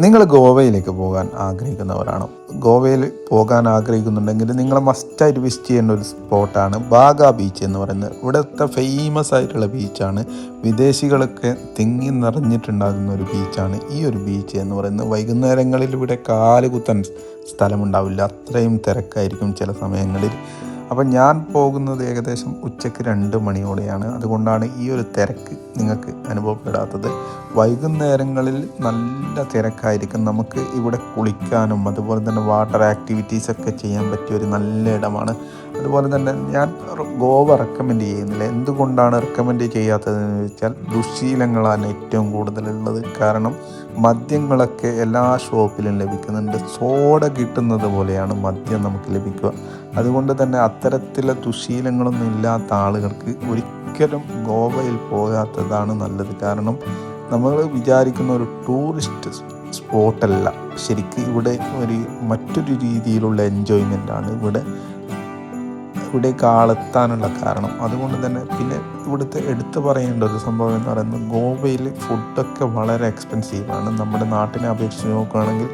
നിങ്ങൾ ഗോവയിലേക്ക് പോകാൻ ആഗ്രഹിക്കുന്നവരാണോ. ഗോവയിൽ പോകാൻ ആഗ്രഹിക്കുന്നുണ്ടെങ്കിൽ നിങ്ങൾ മസ്റ്റായിട്ട് വിസിറ്റ് ചെയ്യേണ്ട ഒരു സ്പോട്ടാണ് ബാഗ ബീച്ച് എന്ന് പറയുന്നത്. ഇവിടുത്തെ ഫേമസ് ആയിട്ടുള്ള ബീച്ചാണ്. വിദേശികളൊക്കെ തിങ്ങി നിറഞ്ഞിട്ടുണ്ടാകുന്ന ഒരു ബീച്ചാണ്. ഈ ഒരു ബീച്ച് എന്ന് പറയുന്നത് വൈകുന്നേരങ്ങളിൽ ഇവിടെ കാലുകുത്താൻ സ്ഥലമുണ്ടാവില്ല. അത്രയും തിരക്കായിരിക്കും ചില സമയങ്ങളിൽ. അപ്പം ഞാൻ പോകുന്നത് ഏകദേശം ഉച്ചയ്ക്ക് രണ്ട് മണിയോടെയാണ്. അതുകൊണ്ടാണ് ഈ ഒരു തിരക്ക് നിങ്ങൾക്ക് അനുഭവപ്പെടാത്തത്. വൈകുന്നേരങ്ങളിൽ നല്ല തിരക്കായിരിക്കും. നമുക്ക് ഇവിടെ കുളിക്കാനും അതുപോലെ തന്നെ വാട്ടർ ആക്ടിവിറ്റീസ് ഒക്കെ ചെയ്യാൻ പറ്റിയ ഒരു നല്ല ഇടമാണ്. അതുപോലെ തന്നെ ഞാൻ ഗോവ റെക്കമെൻഡ് ചെയ്യുന്നില്ല. എന്തുകൊണ്ടാണ് റെക്കമെൻഡ് ചെയ്യാത്തതെന്ന് വെച്ചാൽ ദുശീലങ്ങളാണ് ഏറ്റവും കൂടുതലുള്ളത്. കാരണം മദ്യങ്ങളൊക്കെ എല്ലാ ഷോപ്പിലും ലഭിക്കുന്നുണ്ട്. സോഡ കിട്ടുന്നത് പോലെയാണ് മദ്യം നമുക്ക് ലഭിക്കുക. അതുകൊണ്ട് തന്നെ അത്തരത്തിലെ ദുശീലങ്ങളൊന്നും ഇല്ലാത്ത ആളുകൾക്ക് ഒരിക്കലും ഗോവയിൽ പോകാത്തതാണ് നല്ലത്. കാരണം നമ്മൾ വിചാരിക്കുന്ന ഒരു ടൂറിസ്റ്റ് സ്പോട്ടല്ല. ശരിക്കും ഇവിടെ ഒരു മറ്റൊരു രീതിയിലുള്ള എൻജോയ്മെന്റ് ആണ് ഇവിടെ. ഇവിടേക്ക് ആളെത്താനുള്ള കാരണം. അതുകൊണ്ട് തന്നെ പിന്നെ ഇവിടുത്തെ എടുത്തു പറയേണ്ട ഒരു സംഭവം എന്ന് പറയുന്നത് ഗോവയിൽ ഫുഡൊക്കെ വളരെ എക്സ്പെൻസീവാണ് നമ്മുടെ നാട്ടിനെ അപേക്ഷിച്ച് നോക്കുകയാണെങ്കിൽ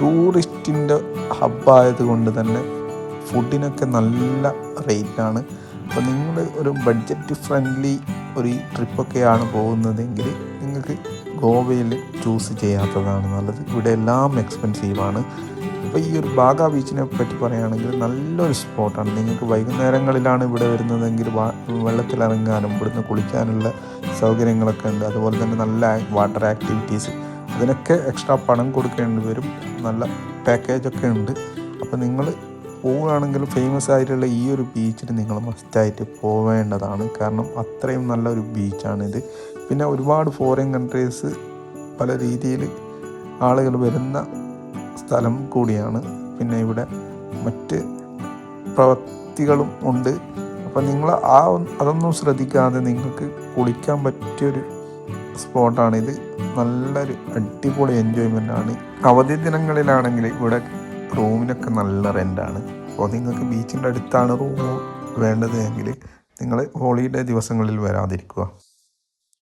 ടൂറിസ്റ്റിന്റെ ഹബ്ബായത് കൊണ്ട് തന്നെ ഫുഡിനൊക്കെ നല്ല റേറ്റാണ് അപ്പോൾ നിങ്ങൾ ഒരു ബഡ്ജറ്റ് ഫ്രണ്ട്ലി ഒരു ട്രിപ്പൊക്കെയാണ് പോകുന്നതെങ്കിൽ നിങ്ങൾക്ക് ഗോവയിൽ ചൂസ് ചെയ്യാത്തതാണ് നല്ലത്. ഇവിടെ എല്ലാം എക്സ്പെൻസീവാണ് അപ്പോൾ ഈ ഒരു ബാഗ ബീച്ചിനെ പറ്റി പറയുകയാണെങ്കിൽ നല്ലൊരു സ്പോട്ടാണ് നിങ്ങൾക്ക് വൈകുന്നേരങ്ങളിലാണ് ഇവിടെ വരുന്നതെങ്കിൽ വെള്ളത്തിലിറങ്ങാനും ഇവിടുന്ന് കുളിക്കാനുള്ള സൗകര്യങ്ങളൊക്കെ ഉണ്ട്. അതുപോലെ തന്നെ നല്ല വാട്ടർ ആക്ടിവിറ്റീസ് അതിനൊക്കെ എക്സ്ട്രാ പണം കൊടുക്കേണ്ടി വരും. നല്ല പാക്കേജൊക്കെ ഉണ്ട്. അപ്പോൾ നിങ്ങൾ പോവുകയാണെങ്കിൽ ഫേമസ് ആയിട്ടുള്ള ഈ ഒരു ബീച്ചിൽ നിങ്ങൾ മസ്റ്റായിട്ട് പോവേണ്ടതാണ്. കാരണം അത്രയും നല്ലൊരു ബീച്ചാണിത് പിന്നെ ഒരുപാട് ഫോറിൻ കൺട്രീസ് പല രീതിയിൽ ആളുകൾ വരുന്ന സ്ഥലം കൂടിയാണ്. പിന്നെ ഇവിടെ മറ്റ് പ്രവൃത്തികളും ഉണ്ട്. അപ്പം നിങ്ങൾ ആ അതൊന്നും ശ്രദ്ധിക്കാതെ നിങ്ങൾക്ക് കുളിക്കാൻ പറ്റിയൊരു സ്പോട്ടാണിത് നല്ലൊരു അടിപൊളി എൻജോയ്മെന്റ് ആണ്. അവധി ദിനങ്ങളിലാണെങ്കിൽ ഇവിടെ റൂമിനൊക്കെ നല്ല റെന്റാണ് അപ്പോൾ നിങ്ങൾക്ക് ബീച്ചിന്റെ അടുത്താണ് റൂം വേണ്ടത് എങ്കിൽ നിങ്ങൾ ഹോളിഡേ ദിവസങ്ങളിൽ വരാതിരിക്കുക.